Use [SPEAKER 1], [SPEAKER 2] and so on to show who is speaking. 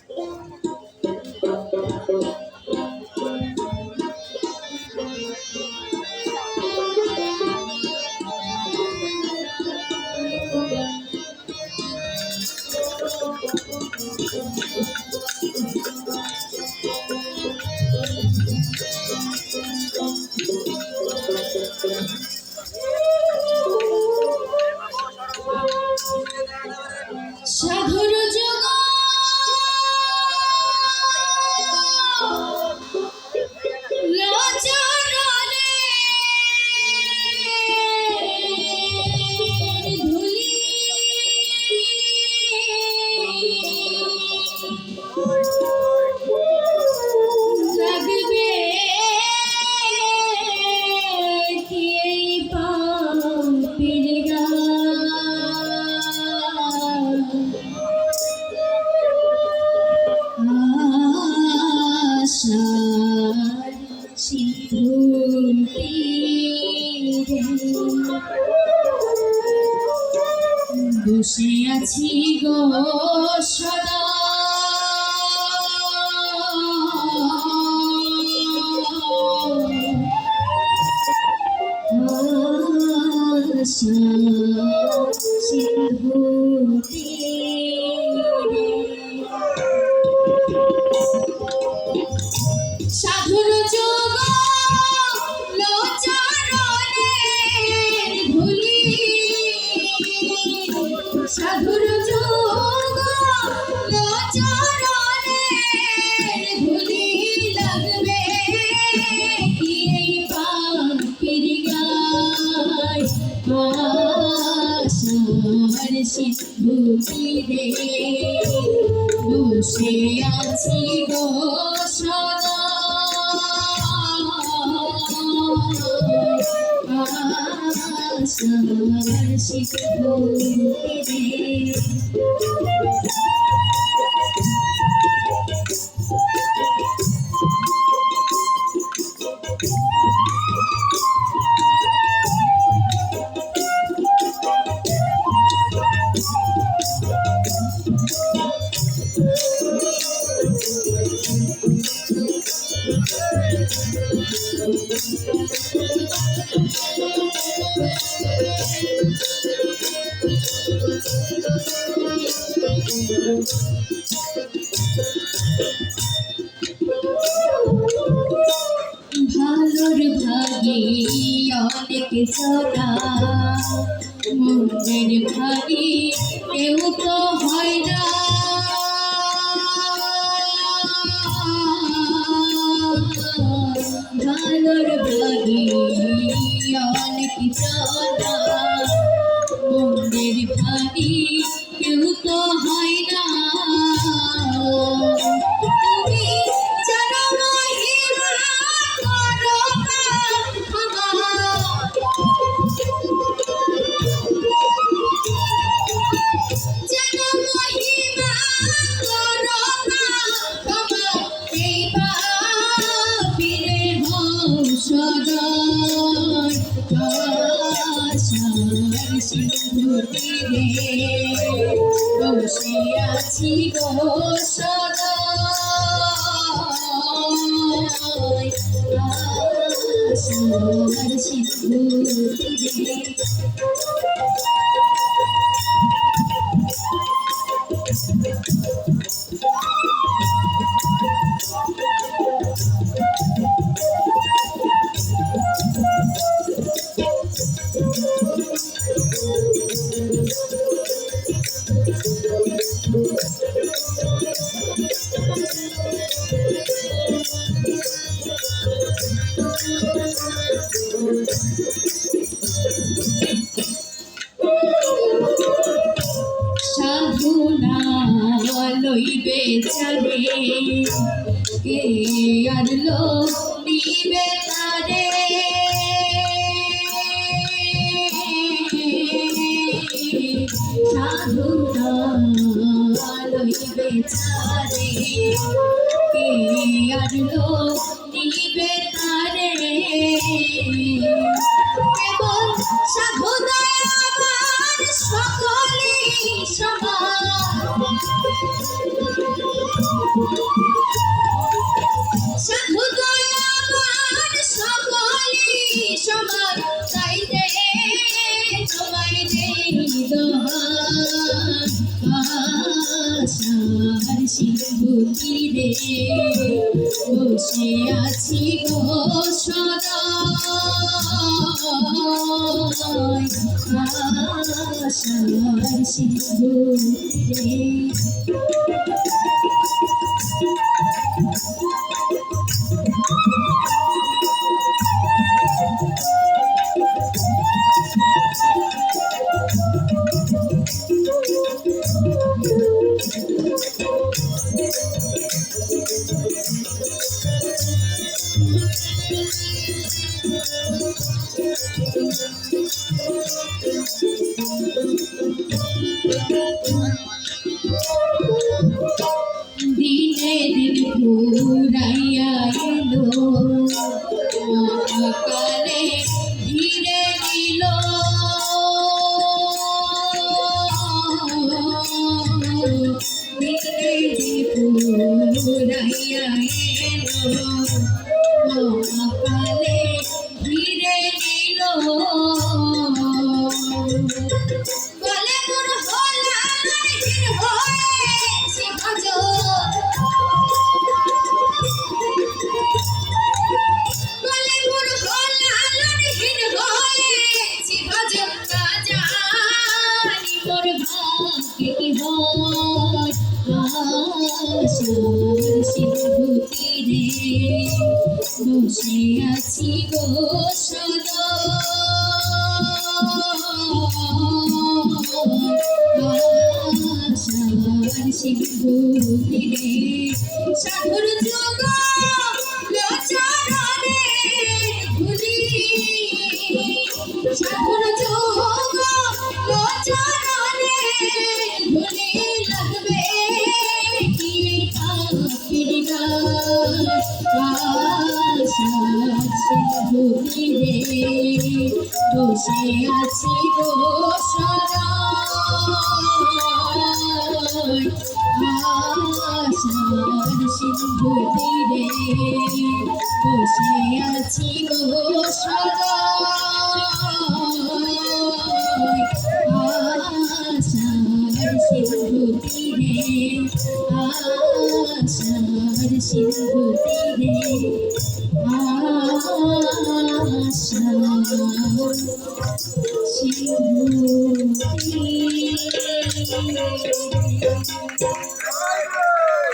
[SPEAKER 1] সাধুর Yeah. বসে আছি গো সদা। আশা আশার সিন্ধুকি রে বসে আছি গো সদা আশার সিন্ধুকি অনেক মনের ভাগে কেউ তো হয় না। ভালোর ভাগে অনেক জনা মনের ভাগে কেউ তো হয় না। বসে আছি গো লইবে চারে কে আর লো নিবে তারে? সাধনা বেচারে কে আনলো নিবে তারে কেবল সাধুদার সকলে সবার রে বসে আছি গো সদা শিবুতি রে দিনে ঘুরাইয়া এলো কালে ধীরে দিল বসে আছি গো সদা সাধুর যোগ সিন্ধুতি রে বসে আছি গো সদা আশার সিন্ধুতি রে বসে আছি গো। আশার সিন্ধুতি আশার সিন্ধুতি